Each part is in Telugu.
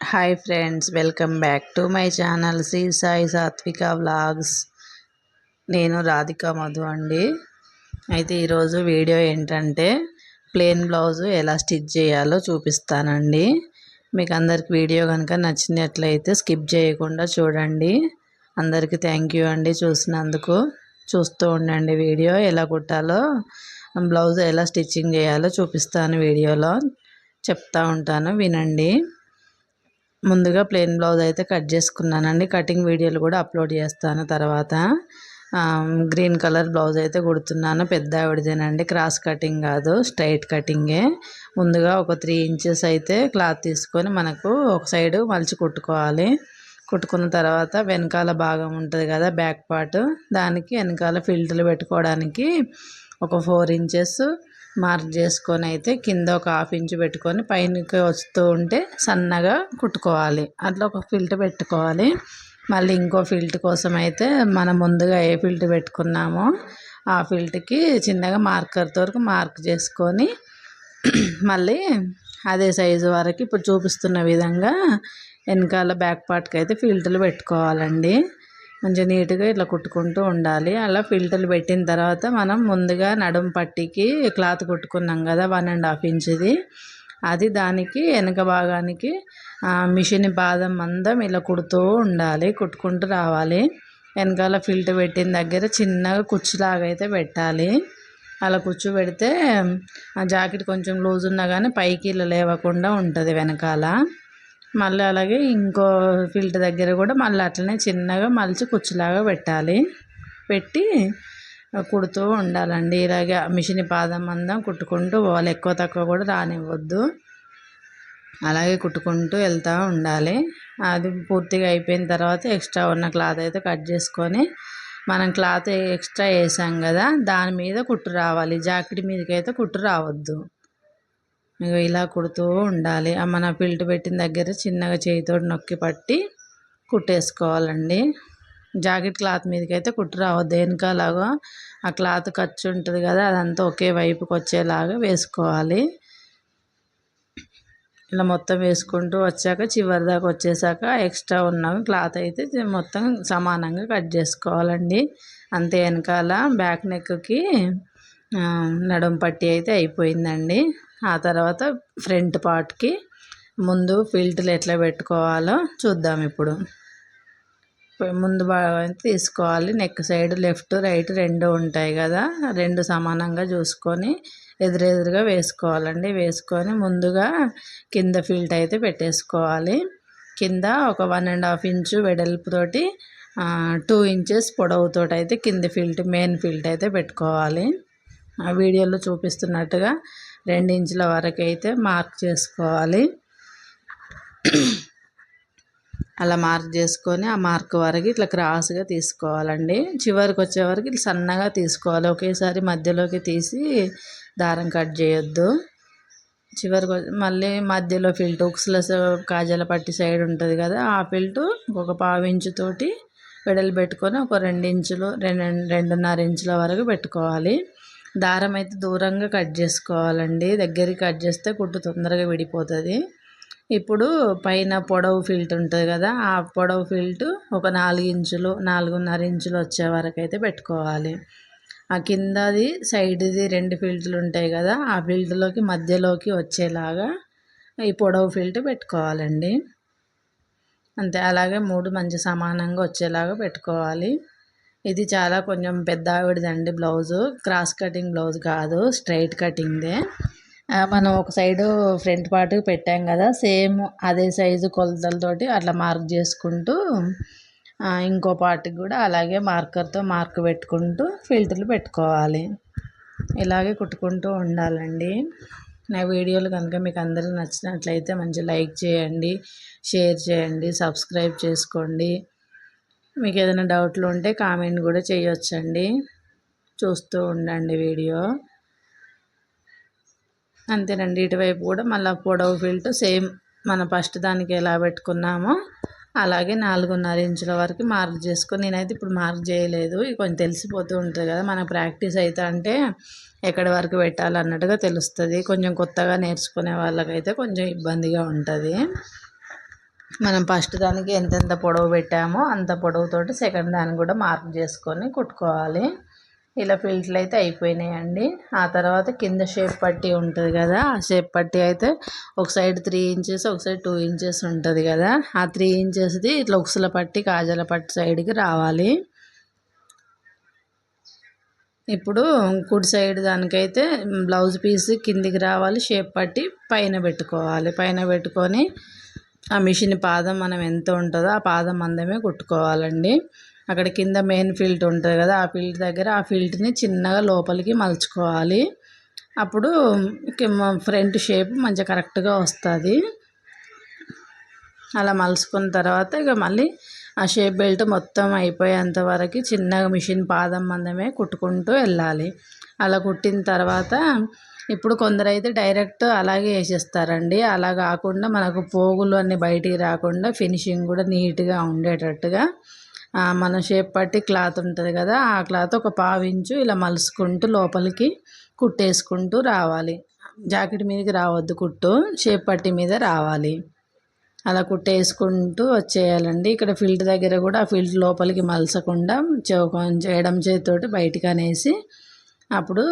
Hi friends welcome back to my channel Shri Sai Satvika vlogs. నేను రాధిక మధు అండి. అయితే ఈరోజు వీడియో ఏంటంటే ప్లెయిన్ బ్లౌజు ఎలా స్టిచ్ చేయాలో చూపిస్తానండి. మీకు అందరికి వీడియో కనుక నచ్చినట్లయితే స్కిప్ చేయకుండా చూడండి. అందరికీ థ్యాంక్ యూ అండి చూసినందుకు. చూస్తూ ఉండండి వీడియో ఎలా కుట్టాలో బ్లౌజ్ ఎలా స్టిచ్చింగ్ చేయాలో చూపిస్తాను వీడియోలో. చెప్తా ఉంటాను వినండి. ముందుగా ప్లెయిన్ బ్లౌజ్ అయితే కట్ చేసుకున్నానండి. కటింగ్ వీడియోలు కూడా అప్లోడ్ చేస్తాను తర్వాత. గ్రీన్ కలర్ బ్లౌజ్ అయితే కుడుతున్నాను. పెద్ద ఆవిడదేనండి. క్రాస్ కటింగ్ కాదు స్ట్రైట్ కటింగే. ముందుగా ఒక త్రీ ఇంచెస్ అయితే క్లాత్ తీసుకొని మనకు ఒక సైడు మలిచి కుట్టుకోవాలి. కుట్టుకున్న తర్వాత వెనకాల భాగం ఉంటుంది కదా బ్యాక్ పార్ట్. దానికి వెనకాల ఫిల్టర్లు పెట్టుకోవడానికి ఒక ఫోర్ ఇంచెస్ మార్క్ చేసుకొని అయితే కింద ఒక హాఫ్ ఇంచు పెట్టుకొని పైనకి వస్తూ ఉంటే సన్నగా కుట్టుకోవాలి. అట్లా ఒక ఫిల్ట్ పెట్టుకోవాలి. మళ్ళీ ఇంకో ఫిల్ట్ కోసం అయితే మనం ముందుగా ఏ ఫిల్ట్ పెట్టుకున్నామో ఆ ఫిల్ట్కి చిన్నగా మార్కర్తో వరకు మార్క్ చేసుకొని మళ్ళీ అదే సైజు వరకు ఇప్పుడు చూపిస్తున్న విధంగా వెనకాల బ్యాక్ పార్ట్కి అయితే ఫిల్టర్లు పెట్టుకోవాలండి. మంచిగా నీట్గా ఇట్లా కుట్టుకుంటూ ఉండాలి. అలా ఫిల్టర్లు పెట్టిన తర్వాత మనం ముందుగా నడుం పట్టికి క్లాత్ కుట్టుకున్నాం కదా వన్ అండ్ హాఫ్ ఇంచ్ది అది దానికి వెనక భాగానికి మిషన్ పాదం మందం ఇలా కుడుతూ ఉండాలి కుట్టుకుంటూ రావాలి. వెనకాల ఫిల్టర్ పెట్టిన దగ్గర చిన్నగా కుచ్చులాగా అయితే పెట్టాలి. అలా కుచ్చు పెడితే ఆ జాకెట్ కొంచెం లూజ్ ఉన్నా కానీ పైకి ఇలా లేవకుండా ఉంటుంది వెనకాల. మళ్ళీ అలాగే ఇంకో ఫిల్టర్ దగ్గర కూడా మళ్ళీ అట్లనే చిన్నగా మలిచి కుచ్చులాగా పెట్టాలి. పెట్టి కుడుతూ ఉండాలండి. ఇలాగే మిషన్ పాదం అందం కుట్టుకుంటూ పోవాలి. ఎక్కువ తక్కువ కూడా రానివ్వద్దు. అలాగే కుట్టుకుంటూ వెళ్తూ ఉండాలి. అది పూర్తిగా అయిపోయిన తర్వాత ఎక్స్ట్రా ఉన్న క్లాత్ అయితే కట్ చేసుకొని మనం క్లాత్ ఎక్స్ట్రా వేసాం కదా దాని మీద కుట్టు రావాలి. జాకెట్ మీదకి అయితే కుట్టు రావద్దు. ఇగో ఇలా కుడుతూ ఉండాలి. మన పిల్టు పెట్టిన దగ్గర చిన్నగా చేయితో నొక్కి పట్టి కుట్టేసుకోవాలండి. జాకెట్ క్లాత్ మీదకి అయితే కుట్టు రావద్దు. వెనకాలాగా ఆ క్లాత్ ఖర్చు ఉంటుంది కదా అదంతా ఒకే వైపుకి వచ్చేలాగా వేసుకోవాలి. ఇలా మొత్తం వేసుకుంటూ వచ్చాక చివరి దాకా వచ్చేసాక ఎక్స్ట్రా ఉన్న క్లాత్ అయితే మొత్తం సమానంగా కట్ చేసుకోవాలండి. అంతే వెనకాల బ్యాక్ నెక్కి నడుం పట్టి అయితే అయిపోయిందండి. ఆ తర్వాత ఫ్రంట్ పార్ట్కి ముందు ఫిల్టర్లు ఎట్లా పెట్టుకోవాలో చూద్దాం ఇప్పుడు. ముందు భాగం తీసుకోవాలి. నెక్ సైడ్ లెఫ్ట్ రైట్ రెండు ఉంటాయి కదా. రెండు సమానంగా చూసుకొని ఎదురెదురుగా వేసుకోవాలండి. వేసుకొని ముందుగా కింద ఫిల్ట్ అయితే పెట్టేసుకోవాలి. కింద ఒక వన్ అండ్ హాఫ్ ఇంచు వెడల్పుతోటి టూ ఇంచెస్ పొడవుతోటి అయితే కింద ఫిల్ట్ మెయిన్ ఫిల్ట్ అయితే పెట్టుకోవాలి. ఆ వీడియోలో చూపిస్తున్నట్టుగా రెండు ఇంచుల వరకు అయితే మార్క్ చేసుకోవాలి. అలా మార్క్ చేసుకొని ఆ మార్క్ వరకు ఇట్లా క్రాస్గా తీసుకోవాలండి. చివరికి వచ్చే వరకు ఇట్లా సన్నగా తీసుకోవాలి. ఒకేసారి మధ్యలోకి తీసి దారం కట్ చేయొద్దు. చివరికి మళ్ళీ మధ్యలో ఫిల్ట్ ఉక్స్ల కాజల పట్టి సైడ్ ఉంటుంది కదా ఆ ఫిల్టు ఒక పావు ఇంచుతోటి వెడలు పెట్టుకొని ఒక రెండు ఇంచులు రెండు రెండున్నర ఇంచుల వరకు పెట్టుకోవాలి. దారం అయితే దూరంగా కట్ చేసుకోవాలండి. దగ్గరికి కట్ చేస్తే కుట్టు తొందరగా విడిపోతుంది. ఇప్పుడు పైన పొడవు ఫిల్ట్ ఉంటుంది కదా ఆ పొడవు ఫిల్ట్ ఒక నాలుగు ఇంచులు నాలుగున్నర ఇంచులు వచ్చే వరకు అయితే పెట్టుకోవాలి. ఆ కిందది సైడ్ది రెండు ఫిల్ట్లు ఉంటాయి కదా ఆ ఫిల్ట్లోకి మధ్యలోకి వచ్చేలాగా ఈ పొడవు ఫిల్ట్ పెట్టుకోవాలండి. అంతే అలాగే మూడు మంచి సమానంగా వచ్చేలాగా పెట్టుకోవాలి. ఇది చాలా కొంచెం పెద్ద ఆవిడదండి బ్లౌజు. క్రాస్ కటింగ్ బ్లౌజ్ కాదు స్ట్రైట్ కటింగ్దే మనం ఒక సైడు ఫ్రంట్ పార్ట్ పెట్టాం కదా సేమ్ అదే సైజు కొలతలతోటి అట్లా మార్క్ చేసుకుంటూ ఇంకో పార్ట్కి కూడా అలాగే మార్కర్తో మార్క్ పెట్టుకుంటూ ఫిల్టర్లు పెట్టుకోవాలి. ఇలాగే కుట్టుకుంటూ ఉండాలండి. నా వీడియోలు కనుక మీకు అందరూ నచ్చినట్లయితే మంచి లైక్ చేయండి షేర్ చేయండి సబ్స్క్రైబ్ చేసుకోండి. మీకు ఏదైనా డౌట్లు ఉంటే కామెంట్ కూడా చేయొచ్చండి. చూస్తూ ఉండండి వీడియో. అంతేనండి ఇటువైపు కూడా మళ్ళీ పొడవు ఫిల్ట్ సేమ్ మన ఫస్ట్ దానికి ఎలా పెట్టుకున్నామో అలాగే నాలుగున్నర ఇంచుల వరకు మార్క్ చేసుకొని నేనైతే ఇప్పుడు మార్క్ చేయలేదు. కొంచెం తెలిసిపోతూ ఉంటుంది కదా మన ప్రాక్టీస్ అయితే అంటే ఎక్కడి వరకు పెట్టాలన్నట్టుగా తెలుస్తుంది. కొంచెం కొత్తగా నేర్చుకునే వాళ్ళకైతే కొంచెం ఇబ్బందిగా ఉంటుంది. మనం ఫస్ట్ దానికి ఎంతెంత పొడవు పెట్టామో అంత పొడవుతోటి సెకండ్ దాన్ని కూడా మార్క్ చేసుకొని కుట్టుకోవాలి. ఇలా ఫిల్ట్లు అయితే అయిపోయినాయండి. ఆ తర్వాత కింద షేప్ పట్టి ఉంటుంది కదా ఆ షేప్ పట్టి అయితే ఒక సైడ్ త్రీ ఇంచెస్ ఒక సైడ్ టూ ఇంచెస్ ఉంటుంది కదా. ఆ త్రీ ఇంచెస్ది ఇట్లా ఉక్సుల పట్టి కాజల పట్టి సైడ్కి రావాలి. ఇప్పుడు కుడి సైడ్ దానికైతే బ్లౌజ్ పీస్ కిందికి రావాలి షేప్ పట్టి పైన పెట్టుకోవాలి. పైన పెట్టుకొని ఆ మిషన్ పాదం మనం ఎంత ఉంటుందో ఆ పాదం అందమే కుట్టుకోవాలండి. అక్కడ కింద మెయిన్ ఫిల్ట్ ఉంటుంది కదా ఆ ఫిల్ట్ దగ్గర ఆ ఫిల్ట్ని చిన్నగా లోపలికి మలుచుకోవాలి. అప్పుడు ఫ్రంట్ షేప్ మంచిగా కరెక్ట్గా వస్తుంది. అలా మలుచుకున్న తర్వాత ఇక మళ్ళీ ఆ షేప్ బెల్ట్ మొత్తం అయిపోయేంత వరకు చిన్నగా మిషన్ పాదం మందమే కుట్టుకుంటూ వెళ్ళాలి. అలా కుట్టిన తర్వాత ఇప్పుడు కొందరైతే డైరెక్ట్ అలాగే వేసేస్తారండి. అలా కాకుండా మనకు పోగులు అన్నీ బయటికి రాకుండా ఫినిషింగ్ కూడా నీట్గా ఉండేటట్టుగా మన షేప్ పట్టి క్లాత్ ఉంటుంది కదా ఆ క్లాత్ ఒక పావించు ఇలా మలుసుకుంటూ లోపలికి కుట్టేసుకుంటూ రావాలి. జాకెట్ మీదకి రావద్దు కుట్టు షేప్ పట్టి మీద రావాలి. అలా కుట్టేసుకుంటూ వచ్చేయాలండి. ఇక్కడ ఫిల్ట్ దగ్గర కూడా ఆ ఫిల్ట్ లోపలికి మలసకుండా చేయడం చేతితోటి బయటికి అనేసి అప్పుడు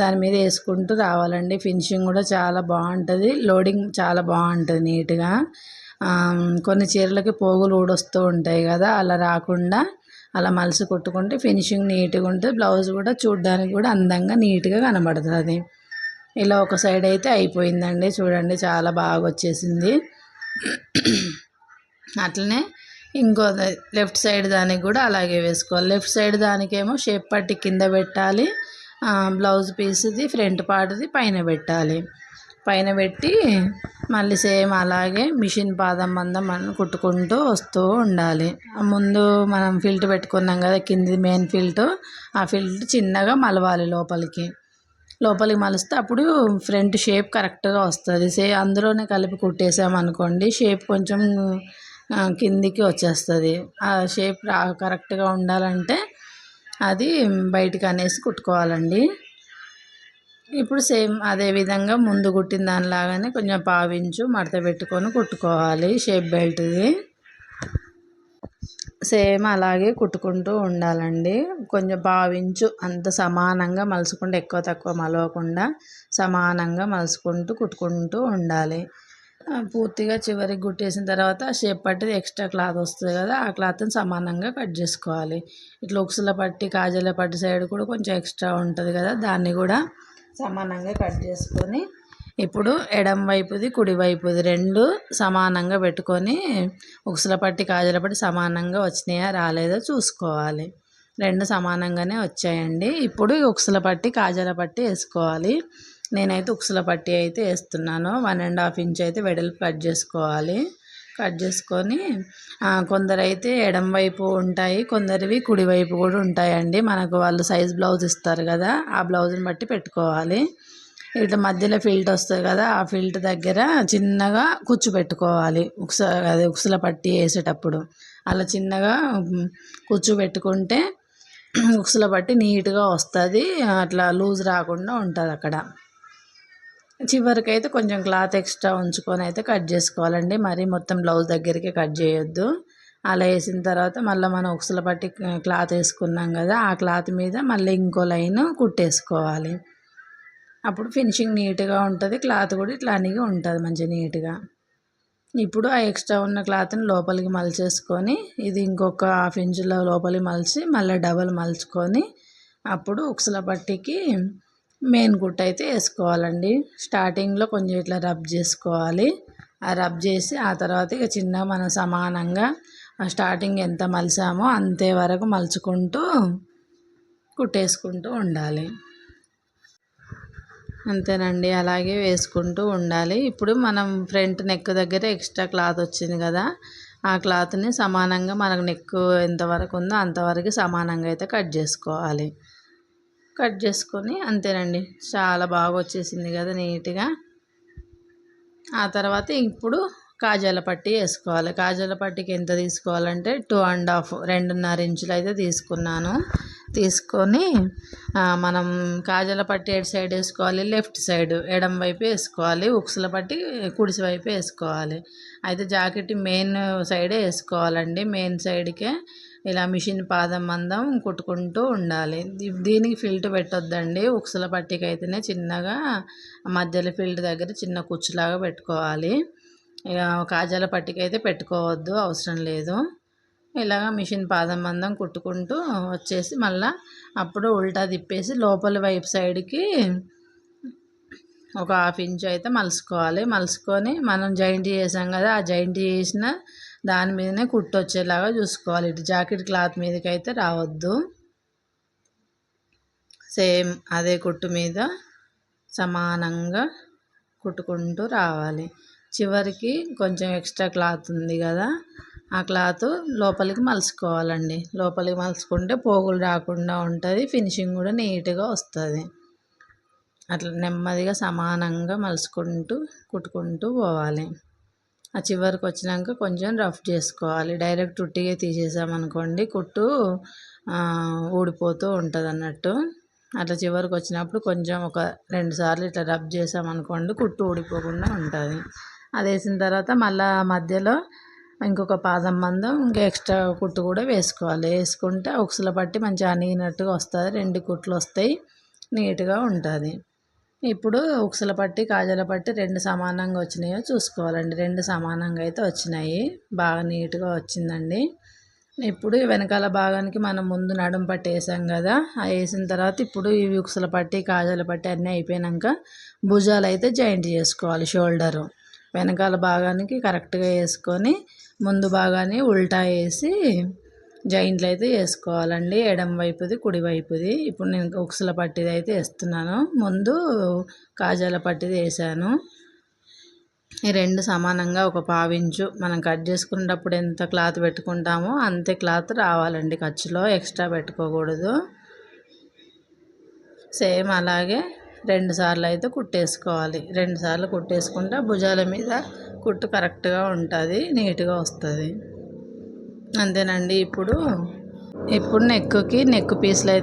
దాని మీద వేసుకుంటూ రావాలండి. ఫినిషింగ్ కూడా చాలా బాగుంటుంది. లోడింగ్ చాలా బాగుంటుంది నీట్గా. కొన్ని చీరలకి పోగులు ఊడొస్తూ ఉంటాయి కదా అలా రాకుండా అలా మలసి కొట్టుకుంటే ఫినిషింగ్ నీట్గా ఉంటుంది. బ్లౌజ్ కూడా చూడడానికి కూడా అందంగా నీట్గా కనబడుతుంది. ఇలా ఒక సైడ్ అయితే అయిపోయిందండి. చూడండి చాలా బాగా వచ్చేసింది. అట్లనే ఇంకో లెఫ్ట్ సైడ్ దానికి కూడా అలాగే వేసుకోవాలి. లెఫ్ట్ సైడ్ దానికేమో షేప్ పట్టి కింద పెట్టాలి. బ్లౌజ్ పీస్ది ఫ్రంట్ పార్ట్ది పైన పెట్టాలి. పైన పెట్టి మళ్ళీ సేమ్ అలాగే మిషన్ పాదం మందం మనం కుట్టుకుంటూ వస్తూ ఉండాలి. ముందు మనం ఫిల్ట్ పెట్టుకున్నాం కదా కింది మెయిన్ ఫిల్ట్. ఆ ఫిల్ట్ చిన్నగా మలవాలి లోపలికి. లోపలికి మలిస్తే అప్పుడు ఫ్రంట్ షేప్ కరెక్ట్గా వస్తుంది. సే అందులోనే కలిపి కుట్టేసామనుకోండి షేప్ కొంచెం కిందికి వచ్చేస్తుంది. ఆ షేప్ రా కరెక్ట్గా ఉండాలంటే అది బయటికి అనేసి కుట్టుకోవాలండి. ఇప్పుడు సేమ్ అదే విధంగా ముందు కుట్టిన దానిలాగానే కొంచెం పావించు మడత పెట్టుకొని కుట్టుకోవాలి షేప్ బెల్ట్ది. సేమ్ అలాగే కుట్టుకుంటూ ఉండాలండి. కొంచెం భావించు అంత సమానంగా మలుచుకుంటూ ఎక్కువ తక్కువ మలవకుండా సమానంగా మలుచుకుంటూ కుట్టుకుంటూ ఉండాలి. పూర్తిగా చివరికి కుట్టేసిన తర్వాత షేప్ పట్టిది ఎక్స్ట్రా క్లాత్ వస్తుంది కదా ఆ క్లాత్ని సమానంగా కట్ చేసుకోవాలి. ఇట్లా ఉక్సుల పట్టి కాజల పట్టి సైడ్ కూడా కొంచెం ఎక్స్ట్రా ఉంటుంది కదా దాన్ని కూడా సమానంగా కట్ చేసుకొని ఇప్పుడు ఎడం వైపుది కుడి వైపుది రెండు సమానంగా పెట్టుకొని ఉక్సుల పట్టి కాజల పట్టి సమానంగా వచ్చినాయా రాలేదో చూసుకోవాలి. రెండు సమానంగానే వచ్చాయండి. ఇప్పుడు ఉక్సుల పట్టి కాజల పట్టి వేసుకోవాలి. నేనైతే ఉక్సుల పట్టి అయితే వేస్తున్నాను. వన్ అండ్ హాఫ్ ఇంచ్ అయితే వెడల్పు కట్ చేసుకోవాలి. కట్ చేసుకొని కొందరైతే ఎడం వైపు ఉంటాయి కొందరివి కుడివైపు కూడా ఉంటాయండి. మనకు వాళ్ళు సైజ్ బ్లౌజ్ ఇస్తారు కదా ఆ బ్లౌజ్ని బట్టి పెట్టుకోవాలి. ఇట్లా మధ్యలో ఫిల్ట్ వస్తుంది కదా ఆ ఫిల్ట్ దగ్గర చిన్నగా కుచ్చు పెట్టుకోవాలి ఉక్స అదే ఉక్సుల పట్టి వేసేటప్పుడు. అలా చిన్నగా కుచ్చు పెట్టుకుంటే ఉక్సుల పట్టి నీట్గా వస్తుంది. అట్లా లూజ్ రాకుండా ఉంటుంది అక్కడ. చివరికి అయితే కొంచెం క్లాత్ ఎక్స్ట్రా ఉంచుకొని అయితే కట్ చేసుకోవాలండి. మరీ మొత్తం బ్లౌజ్ దగ్గరికి కట్ చేయొద్దు. అలా వేసిన తర్వాత మళ్ళీ మనం ఉక్సుల పట్టి క్లాత్ వేసుకున్నాం కదా ఆ క్లాత్ మీద మళ్ళీ ఇంకో లైన్ కుట్టేసుకోవాలి. అప్పుడు ఫినిషింగ్ నీట్గా ఉంటుంది క్లాత్ కూడా ఇట్లా అనిగి ఉంటుంది మంచిగా నీట్గా ఇప్పుడు ఆ ఎక్స్ట్రా ఉన్న క్లాత్ని లోపలికి మలిచేసుకొని ఇది ఇంకొక హాఫ్ ఇంచుల లోపలికి మలిచి మళ్ళీ డబల్ మలుచుకొని అప్పుడు ఉక్సల పట్టికి మెయిన్ గుట్ట అయితే వేసుకోవాలండి. స్టార్టింగ్లో కొంచెం ఇట్లా రబ్ చేసుకోవాలి. ఆ రబ్ చేసి ఆ తర్వాత ఇక చిన్న మనం సమానంగా స్టార్టింగ్ ఎంత మలిసామో అంతే వరకు మలుచుకుంటూ కుట్టేసుకుంటూ ఉండాలి. అంతేనండి. అలాగే వేసుకుంటూ ఉండాలి. ఇప్పుడు మనం ఫ్రంట్ నెక్ దగ్గర ఎక్స్ట్రా క్లాత్ వచ్చింది కదా ఆ క్లాత్ని సమానంగా మనకు నెక్ ఎంతవరకు ఉందో అంతవరకు సమానంగా అయితే కట్ చేసుకోవాలి. కట్ చేసుకొని అంతేనండి. చాలా బాగా వచ్చేసింది కదా నీట్గా. ఆ తర్వాత ఇప్పుడు కాజాల పట్టి వేసుకోవాలి. కాజాల పట్టికి ఎంత తీసుకోవాలంటే టూ అండ్ హాఫ్ రెండున్నర ఇంచులు అయితే తీసుకున్నాను. తీసుకొని మనం కాజల పట్టి ఎటు సైడ్ వేసుకోవాలి? Left side. ఎడం వైపు వేసుకోవాలి. ఉక్సుల పట్టి కుడిసి వైపు వేసుకోవాలి. అయితే జాకెట్ మెయిన్ సైడే వేసుకోవాలండి. మెయిన్ సైడ్కే ఇలా మిషన్ పాదం మందం కుట్టుకుంటూ ఉండాలి. దీనికి ఫిల్ట్ పెట్టొద్దండి. ఉక్సుల పట్టికి అయితేనే చిన్నగా మధ్యలో ఫిల్ట్ దగ్గర చిన్న కుచ్చులాగా పెట్టుకోవాలి. ఇక కాజాల పట్టికి అయితే పెట్టుకోవద్దు. అవసరం లేదు. ఇలాగ మిషన్ పాదం మందం కుట్టుకుంటూ వచ్చేసి మళ్ళా అప్పుడు ఉల్టా తిప్పేసి లోపల వైపు సైడ్కి ఒక హాఫ్ ఇంచ్ అయితే మలుసుకోవాలి. మలుసుకొని మనం జాయింట్ చేసాం కదా ఆ జాయింట్ చేసిన దాని మీదనే కుట్టు వచ్చేలాగా చూసుకోవాలి. ఇటు జాకెట్ క్లాత్ మీదకి అయితే రావద్దు. సేమ్ అదే కుట్టు మీద సమానంగా కుట్టుకుంటూ రావాలి. చివరికి కొంచెం ఎక్స్ట్రా క్లాత్ ఉంది కదా ఆ క్లాత్ లోపలికి మలుచుకోవాలండి. లోపలికి మలుచుకుంటే పోగులు రాకుండా ఉంటుంది. ఫినిషింగ్ కూడా నీట్గా వస్తుంది. అట్లా నెమ్మదిగా సమానంగా మలుచుకుంటూ కుట్టుకుంటూ పోవాలి. ఆ చివరికి వచ్చినాక కొంచెం రఫ్ చేసుకోవాలి. డైరెక్ట్ ఉట్టిగా తీసేసామనుకోండి కుట్టు ఊడిపోతూ ఉంటుంది అన్నట్టు అట్లా చివరికి వచ్చినప్పుడు కొంచెం ఒక రెండు సార్లు ఇట్లా రబ్ చేసామనుకోండి కుట్టు ఊడిపోకుండా ఉంటుంది. అది వేసిన తర్వాత మళ్ళా మధ్యలో ఇంకొక పాదం మందం ఇంకా ఎక్స్ట్రా కుట్టు కూడా వేసుకోవాలి. వేసుకుంటే ఉక్సుల పట్టి మంచిగా అనిగినట్టుగా వస్తుంది. రెండు కుట్లు వస్తాయి. నీట్గా ఉంటుంది. ఇప్పుడు ఉక్సుల పట్టి కాజల పట్టి రెండు సమానంగా వచ్చినాయో చూసుకోవాలండి. రెండు సమానంగా అయితే వచ్చినాయి. బాగా నీట్గా వచ్చిందండి. ఇప్పుడు వెనకాల భాగానికి మనం ముందు నడుం పట్టి వేసాం కదా ఆ వేసిన తర్వాత ఇప్పుడు ఈ ఉక్సుల పట్టి కాజల పట్టి అన్నీ అయిపోయాక భుజాలు అయితే జాయింట్ చేసుకోవాలి షోల్డరు. వెనకాల భాగానికి కరెక్ట్గా వేసుకొని ముందు భాగాన్ని ఉల్టా వేసి జాయింట్లు అయితే వేసుకోవాలండి. ఎడం వైపుది కుడి వైపుది. ఇప్పుడు నేను ఉక్సుల పట్టిది అయితే వేస్తున్నాను. ముందు కాజాల పట్టిది వేసాను. ఈ రెండు సమానంగా ఒక పావించు. మనం కట్ చేసుకునేటప్పుడు ఎంత క్లాత్ పెట్టుకుంటామో అంతే క్లాత్ రావాలండి. ఖర్చులో ఎక్స్ట్రా పెట్టుకోకూడదు. సేమ్ అలాగే రెండు సార్లు అయితే కుట్టేసుకోవాలి. రెండు సార్లు కుట్టేసుకుంటే భుజాల మీద కుట్టు కరెక్ట్గా ఉంటుంది నీట్గా వస్తుంది. అంతేనండి. ఇప్పుడు ఇప్పుడు నెక్కుకి నెక్ పీసులు అయితే